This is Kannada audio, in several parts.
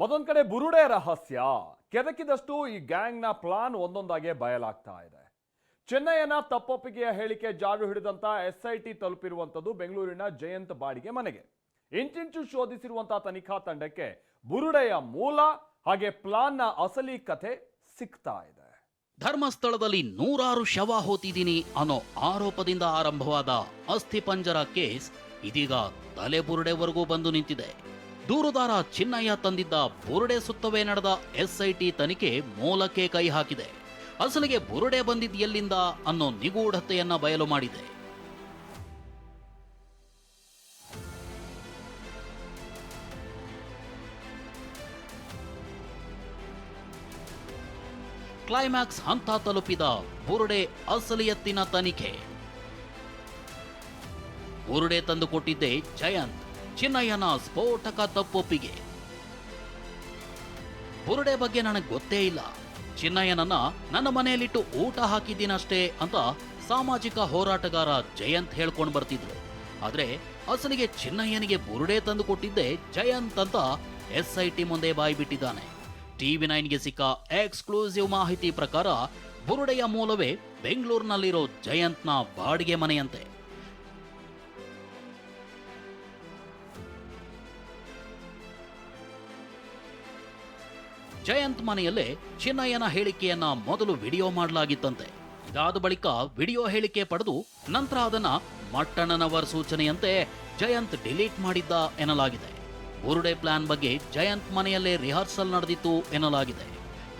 ಮತ್ತೊಂದ್ ಕಡೆ ಬುರುಡೆ ರಹಸ್ಯ. ಕೆದಕಿದಷ್ಟು ಈ ಗ್ಯಾಂಗ್ನ ಪ್ಲಾನ್ ಒಂದೊಂದಾಗೆ ಬಯಲಾಗ್ತಾ ಇದೆ. ಚೆನ್ನೈನ ತಪ್ಪೊಪ್ಪಿಗೆಯ ಹೇಳಿಕೆ ಜಾಡು ಹಿಡಿದಂತ ಎಸ್ಐಟಿ ತಲುಪಿರುವಂತದ್ದು ಬೆಂಗಳೂರಿನ ಜಯಂತ್ ಬಾಡಿಗೆ ಮನೆಗೆ. ಇಂಚಿಂಚು ಶೋಧಿಸಿರುವಂತಹ ತನಿಖಾ ತಂಡಕ್ಕೆ ಬುರುಡೆಯ ಮೂಲ ಹಾಗೆ ಪ್ಲಾನ್ನ ಅಸಲಿ ಕಥೆ ಸಿಗ್ತಾ ಇದೆ. ಧರ್ಮಸ್ಥಳದಲ್ಲಿ ನೂರಾರು ಶವ ಹೋತಿದ್ದೀನಿ ಅನ್ನೋ ಆರೋಪದಿಂದ ಆರಂಭವಾದ ಅಸ್ಥಿಪಂಜರ ಕೇಸ್ ಇದೀಗ ತಲೆಬುರುಡೆವರೆಗೂ ಬಂದು ನಿಂತಿದೆ. ದೂರುದಾರ ಚಿನ್ನಯ್ಯ ತಂದಿದ್ದ ಬುರುಡೆ ಸುತ್ತವೇ ನಡೆದ ಎಸ್ಐಟಿ ತನಿಖೆ ಮೂಲಕ್ಕೆ ಕೈ ಹಾಕಿದೆ. ಅಸಲಿಗೆ ಬುರುಡೆ ಬಂದಿದ್ದ ಎಲ್ಲಿಂದ ಅನ್ನೋ ನಿಗೂಢತೆಯನ್ನ ಬಯಲು ಮಾಡಿದೆ. ಕ್ಲೈಮ್ಯಾಕ್ಸ್ ಹಂತ ತಲುಪಿದ ಬುರುಡೆ ಅಸಲಿಯತ್ತಿನ ತನಿಖೆ. ಬುರುಡೆ ತಂದುಕೊಟ್ಟಿದ್ದೆ ಜಯಂತ್. ಚಿನ್ನಯ್ಯನ ಸ್ಫೋಟಕ ತಪ್ಪೊಪ್ಪಿಗೆ. ಬುರುಡೆ ಬಗ್ಗೆ ನನಗೆ ಗೊತ್ತೇ ಇಲ್ಲ. ಚಿನ್ನಯ್ಯನನ್ನ ನನ್ನ ಮನೆಯಲ್ಲಿಟ್ಟು ಊಟ ಹಾಕಿದ್ದೀನಷ್ಟೇ ಅಂತ ಸಾಮಾಜಿಕ ಹೋರಾಟಗಾರ ಜಯಂತ್ ಹೇಳ್ಕೊಂಡು ಬರ್ತಿದ್ರು. ಆದ್ರೆ ಅಸಲಿಗೆ ಚಿನ್ನಯ್ಯನಿಗೆ ಬುರುಡೆ ತಂದು ಕೊಟ್ಟಿದ್ದೆ ಜಯಂತ್ ಅಂತ ಎಸ್ ಐ ಟಿ ಮುಂದೆ ಬಾಯಿ ಬಿಟ್ಟಿದ್ದಾನೆ. ಟಿವಿ ನೈನ್ಗೆ ಸಿಕ್ಕ ಎಕ್ಸ್ಕ್ಲೂಸಿವ್ ಮಾಹಿತಿ ಪ್ರಕಾರ ಬುರುಡೆಯ ಮೂಲವೇ ಬೆಂಗಳೂರಿನಲ್ಲಿರೋ ಜಯಂತ್ನ ಬಾಡಿಗೆ ಮನೆಯಂತೆ. ಜಯಂತ್ ಮನೆಯಲ್ಲೇ ಚಿನ್ನಯ್ಯನ ಹೇಳಿಕೆಯನ್ನ ಮೊದಲು ವಿಡಿಯೋ ಮಾಡಲಾಗಿತ್ತಂತೆ. ಇದಾದ ಬಳಿಕ ವಿಡಿಯೋ ಹೇಳಿಕೆ ಪಡೆದು ನಂತರ ಅದನ್ನ ಮಟ್ಟಣ್ಣನವರ್ ಸೂಚನೆಯಂತೆ ಜಯಂತ್ ಡಿಲೀಟ್ ಮಾಡಿದ್ದ ಎನ್ನಲಾಗಿದೆ. ಬುರುಡೆ ಪ್ಲಾನ್ ಬಗ್ಗೆ ಜಯಂತ್ ಮನೆಯಲ್ಲೇ ರಿಹರ್ಸಲ್ ನಡೆದಿತ್ತು ಎನ್ನಲಾಗಿದೆ.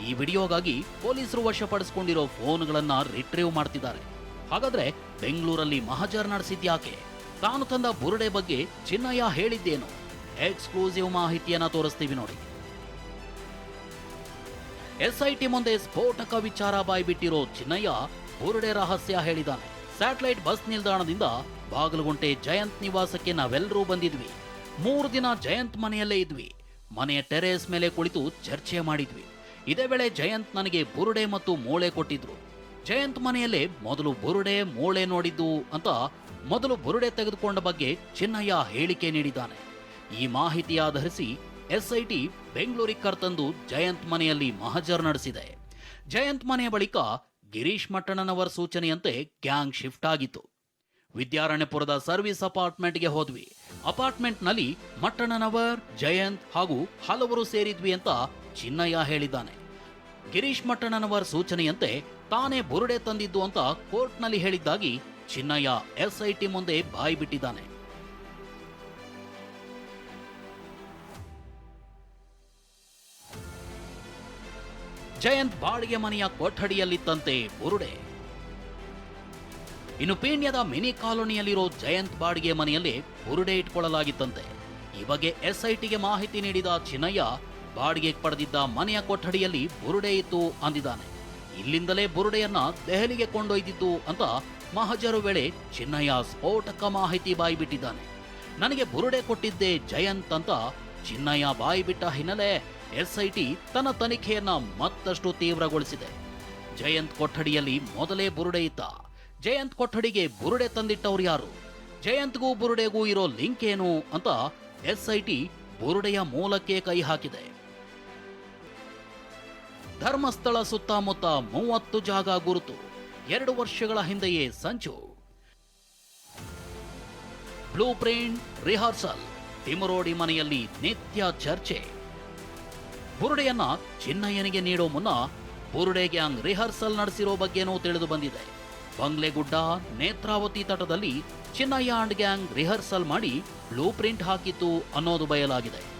ಈ ವಿಡಿಯೋಗಾಗಿ ಪೊಲೀಸರು ವಶಪಡಿಸಿಕೊಂಡಿರೋ ಫೋನ್ಗಳನ್ನ ರಿಟ್ರೀವ್ ಮಾಡ್ತಿದ್ದಾರೆ. ಹಾಗಾದ್ರೆ ಬೆಂಗಳೂರಲ್ಲಿ ಮಹಜರ್ ನಡೆಸಿದ್ಯಾಕೆ ತಾನು ತಂದ ಬುರುಡೆ ಬಗ್ಗೆ ಚಿನ್ನಯ್ಯ ಹೇಳಿದ್ದೇನು? ಎಕ್ಸ್ಕ್ಲೂಸಿವ್ ಮಾಹಿತಿಯನ್ನ ತೋರಿಸ್ತೀವಿ ನೋಡಿ. ಎಸ್ಐಟಿ ಮುಂದೆ ಸ್ಫೋಟಕ ವಿಚಾರ ಬಾಯ್ಬಿಟ್ಟಿರೋ ಚಿನ್ನಯ್ಯ ಬುರುಡೆ ರಹಸ್ಯ ಹೇಳಿದ್ದಾನೆ. ಸ್ಯಾಟಲೈಟ್ ಬಸ್ ನಿಲ್ದಾಣದಿಂದ ಬಾಗಲಗುಂಟೆ ಜಯಂತ್ ನಿವಾಸಕ್ಕೆ ನಾವೆಲ್ಲರೂ ಬಂದಿದ್ವಿ. ಮೂರು ದಿನ ಜಯಂತ್ ಮನೆಯಲ್ಲೇ ಇದ್ವಿ. ಮನೆಯ ಟೆರೇಸ್ ಮೇಲೆ ಕುಳಿತು ಚರ್ಚೆ ಮಾಡಿದ್ವಿ. ಇದೇ ವೇಳೆ ಜಯಂತ್ ನನಗೆ ಬುರುಡೆ ಮತ್ತು ಮೂಳೆ ಕೊಟ್ಟಿದ್ರು. ಜಯಂತ್ ಮನೆಯಲ್ಲೇ ಮೊದಲು ಬುರುಡೆ, ಮೂಳೆ ನೋಡಿದ್ದು ಅಂತ ಮೊದಲು ಬುರುಡೆ ತೆಗೆದುಕೊಂಡ ಬಗ್ಗೆ ಚಿನ್ನಯ್ಯ ಹೇಳಿಕೆ ನೀಡಿದ್ದಾನೆ. ಈ ಮಾಹಿತಿ ಆಧರಿಸಿ ಎಸ್ಐಟಿ ಬೆಂಗಳೂರಿಗೆ ಕರ್ತಂದು ಜಯಂತ್ ಮನೆಯಲ್ಲಿ ಮಹಜರ್ ನಡೆಸಿದೆ. ಜಯಂತ್ ಮನೆಯ ಬಳಿಕ ಗಿರೀಶ್ ಮಟ್ಟಣ್ಣನವರ ಸೂಚನೆಯಂತೆ ಗ್ಯಾಂಗ್ ಶಿಫ್ಟ್ ಆಗಿತ್ತು. ವಿದ್ಯಾರಣ್ಯಪುರದ ಸರ್ವಿಸ್ ಅಪಾರ್ಟ್ಮೆಂಟ್ಗೆ ಹೋದ್ವಿ. ಅಪಾರ್ಟ್ಮೆಂಟ್ನಲ್ಲಿ ಮಟ್ಟಣ್ಣನವರ್, ಜಯಂತ್ ಹಾಗೂ ಹಲವರು ಸೇರಿದ್ವಿ ಅಂತ ಚಿನ್ನಯ್ಯ ಹೇಳಿದ್ದಾನೆ. ಗಿರೀಶ್ ಮಟ್ಟಣ್ಣನವರ್ ಸೂಚನೆಯಂತೆ ತಾನೇ ಬುರುಡೆ ತಂದಿದ್ದು ಅಂತ ಕೋರ್ಟ್ನಲ್ಲಿ ಹೇಳಿದ್ದಾಗಿ ಚಿನ್ನಯ್ಯ ಎಸ್ಐಟಿ ಮುಂದೆ ಬಾಯಿ ಬಿಟ್ಟಿದ್ದಾನೆ. ಜಯಂತ್ ಬಾಡಿಗೆ ಮನೆಯ ಕೊಠಡಿಯಲ್ಲಿತ್ತಂತೆ ಬುರುಡೆ. ಇನ್ನು ಪೀಣ್ಯದ ಮಿನಿ ಕಾಲೋನಿಯಲ್ಲಿರೋ ಜಯಂತ್ ಬಾಡಿಗೆ ಮನೆಯಲ್ಲಿ ಬುರುಡೆ ಇಟ್ಕೊಳ್ಳಲಾಗಿತ್ತಂತೆ. ಈ ಬಗ್ಗೆ ಎಸ್ಐಟಿಗೆ ಮಾಹಿತಿ ನೀಡಿದ ಚಿನ್ನಯ್ಯ, ಬಾಡಿಗೆ ಪಡೆದಿದ್ದ ಮನೆಯ ಕೊಠಡಿಯಲ್ಲಿ ಬುರುಡೆ ಇತ್ತು ಅಂದಿದ್ದಾನೆ. ಇಲ್ಲಿಂದಲೇ ಬುರುಡೆಯನ್ನ ದೆಹಲಿಗೆ ಕೊಂಡೊಯ್ದಿತ್ತು ಅಂತ ಮಹಜರು ವೇಳೆ ಚಿನ್ನಯ್ಯ ಸ್ಫೋಟಕ ಮಾಹಿತಿ ಬಾಯಿಬಿಟ್ಟಿದ್ದಾನೆ. ನನಗೆ ಬುರುಡೆ ಕೊಟ್ಟಿದ್ದೆ ಜಯಂತ್ ಅಂತ ಚಿನ್ನಯ್ಯ ಬಾಯಿಬಿಟ್ಟ ಹಿನ್ನೆಲೆ ಎಸ್ಐಟಿ ತನ್ನ ತನಿಖೆಯನ್ನ ಮತ್ತಷ್ಟು ತೀವ್ರಗೊಳಿಸಿದೆ. ಜಯಂತ್ ಕೊಠಡಿಯಲ್ಲಿ ಮೊದಲೇ ಬುರುಡೆ ಇತ್ತ ಜಯಂತ್ ಕೊಠಡಿಗೆ ಬುರುಡೆ ತಂದಿಟ್ಟವ್ರು ಯಾರು? ಜಯಂತ್ಗೂ ಬುರುಡೆಗೂ ಇರೋ ಲಿಂಕ್ ಏನು ಅಂತ ಎಸ್ಐಟಿ ಬುರುಡೆಯ ಮೂಲಕ್ಕೆ ಕೈ ಹಾಕಿದೆ. ಧರ್ಮಸ್ಥಳ ಸುತ್ತಮುತ್ತ ಮೂವತ್ತು ಜಾಗ ಗುರುತು. ಎರಡು ವರ್ಷಗಳ ಹಿಂದೆಯೇ ಸಂಚು. Blue print rehearsal. ತಿಮರೋಡಿ ಮನೆಯಲ್ಲಿ ನಿತ್ಯ ಚರ್ಚೆ. ಬುರುಡೆಯನ್ನ ಚಿನ್ನಯ್ಯನಿಗೆ ನೀಡೋ ಮುನ್ನ ಬುರುಡೆ ಗ್ಯಾಂಗ್ ರಿಹರ್ಸಲ್ ನಡೆಸಿರೋ ಬಗ್ಗೆನೂ ತಿಳಿದು ಬಂದಿದೆ. ಬಂಗ್ಲೆಗುಡ್ಡ ನೇತ್ರಾವತಿ ತಟದಲ್ಲಿ ಚಿನ್ನಯ್ಯ ಅಂಡ್ ಗ್ಯಾಂಗ್ ರಿಹರ್ಸಲ್ ಮಾಡಿ ಬ್ಲೂ ಪ್ರಿಂಟ್ ಹಾಕಿತ್ತು ಅನ್ನೋದು ಬಯಲಾಗಿದೆ.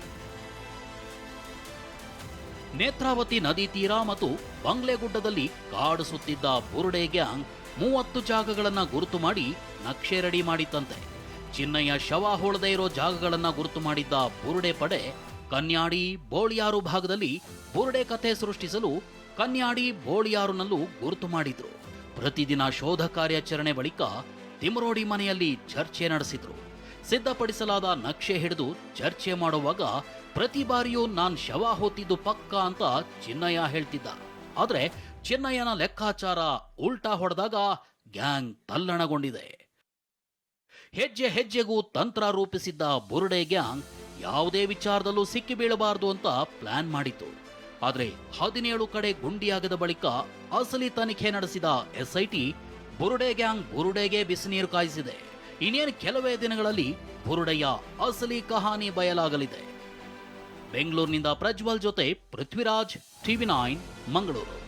ನೇತ್ರಾವತಿ ನದಿ ತೀರ ಮತ್ತು ಬಂಗ್ಲೆಗುಡ್ಡದಲ್ಲಿ ಕಾಡು ಸುತ್ತಿದ್ದ ಬುರುಡೆ ಗ್ಯಾಂಗ್ ಮೂವತ್ತು ಜಾಗಗಳನ್ನ ಗುರುತು ಮಾಡಿ ನಕ್ಷೆ ರೆಡಿ ಮಾಡಿತ್ತಂತೆ. ಚಿನ್ನಯ್ಯ ಶವ ಹೋಳದೇ ಇರೋ ಜಾಗಗಳನ್ನ ಗುರುತು ಮಾಡಿದ್ದ ಬುರುಡೆ ಪಡೆ ಕನ್ಯಾಡಿ ಬೋಳಿಯಾರು ಭಾಗದಲ್ಲಿ ಬುರುಡೆ ಕಥೆ ಸೃಷ್ಟಿಸಲು ಕನ್ಯಾಡಿ ಬೋಳಿಯಾರುನಲ್ಲೂ ಗುರುತು ಮಾಡಿದ್ರು. ಪ್ರತಿದಿನ ಶೋಧ ಕಾರ್ಯಾಚರಣೆ ಬಳಿಕ ತಿಮರೋಡಿ ಮನೆಯಲ್ಲಿ ಚರ್ಚೆ ನಡೆಸಿದ್ರು. ಸಿದ್ಧಪಡಿಸಲಾದ ನಕ್ಷೆ ಹಿಡಿದು ಚರ್ಚೆ ಮಾಡುವಾಗ ಪ್ರತಿ ಬಾರಿಯೂ ನಾನ್ ಶವ ಹೊತ್ತಿದ್ದು ಪಕ್ಕ ಅಂತ ಚಿನ್ನಯ್ಯ ಹೇಳ್ತಿದ್ದ. ಆದ್ರೆ ಚಿನ್ನಯ್ಯನ ಲೆಕ್ಕಾಚಾರ ಉಲ್ಟಾ ಹೊಡೆದಾಗ ಗ್ಯಾಂಗ್ ತಲ್ಲಣಗೊಂಡಿದೆ. ಹೆಜ್ಜೆ ಹೆಜ್ಜೆಗೂ ತಂತ್ರ ರೂಪಿಸಿದ್ದ ಬುರುಡೆ ಗ್ಯಾಂಗ್ ಯಾವುದೇ ವಿಚಾರದಲ್ಲೂ ಸಿಕ್ಕಿ ಬೀಳಬಾರದು ಅಂತ ಪ್ಲಾನ್ ಮಾಡಿತ್ತು. ಆದರೆ ಹದಿನೇಳು ಕಡೆ ಗುಂಡಿಯಾಗದ ಬಳಿಕ ಅಸಲಿ ತನಿಖೆ ನಡೆಸಿದ ಎಸ್ಐಟಿ ಬುರುಡೆ ಗ್ಯಾಂಗ್ ಬುರುಡೆಗೆ ಬಿಸಿನೀರು ಕಾಯಿಸಿದೆ. ಇನ್ನೇನು ಕೆಲವೇ ದಿನಗಳಲ್ಲಿ ಬುರುಡೆಯ ಅಸಲಿ ಕಹಾನಿ ಬಯಲಾಗಲಿದೆ. ಬೆಂಗಳೂರಿನಿಂದ ಪ್ರಜ್ವಲ್ ಜೊತೆ ಪೃಥ್ವಿರಾಜ್, ಟಿವಿ ನೈನ್, ಮಂಗಳೂರು.